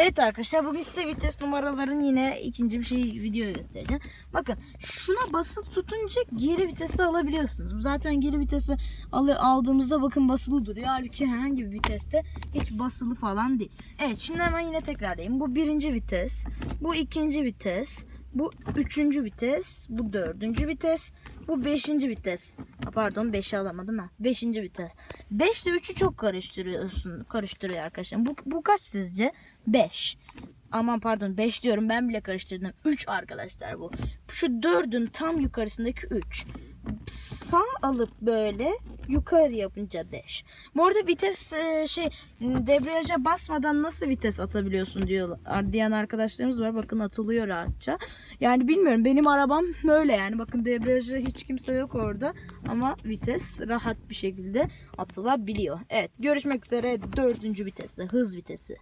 Evet arkadaşlar bugün size vites numaraların yine ikinci bir şey video göstereceğim. Bakın şuna basılı tutunca geri vitesi alabiliyorsunuz. Zaten geri vitesi alır, aldığımızda bakın basılı duruyor. Halbuki herhangi bir viteste hiç basılı falan değil. Evet şimdi hemen yine tekrarlayayım. Bu birinci vites, bu ikinci vites, bu üçüncü vites, bu dördüncü vites, bu beşinci vites. Ha, pardon beşi alamadım ha. Beşinci vites. Beş ile üçü çok karıştırıyorsun. Karıştırıyor arkadaşlar. Bu, bu kaç sizce? Beş. Aman pardon 5 diyorum ben bile karıştırdım. 3 arkadaşlar bu. Şu 4'ün tam yukarısındaki 3. Sağ alıp böyle yukarı yapınca 5. Bu arada vites e, şey debriyaja basmadan nasıl vites atabiliyorsun diyorlar diyen arkadaşlarımız var. Bakın atılıyor rahatça. Yani bilmiyorum benim arabam böyle yani. Bakın debriyaja hiç kimse yok orada. Ama vites rahat bir şekilde atılabiliyor. Evet görüşmek üzere 4. viteste hız vitesi.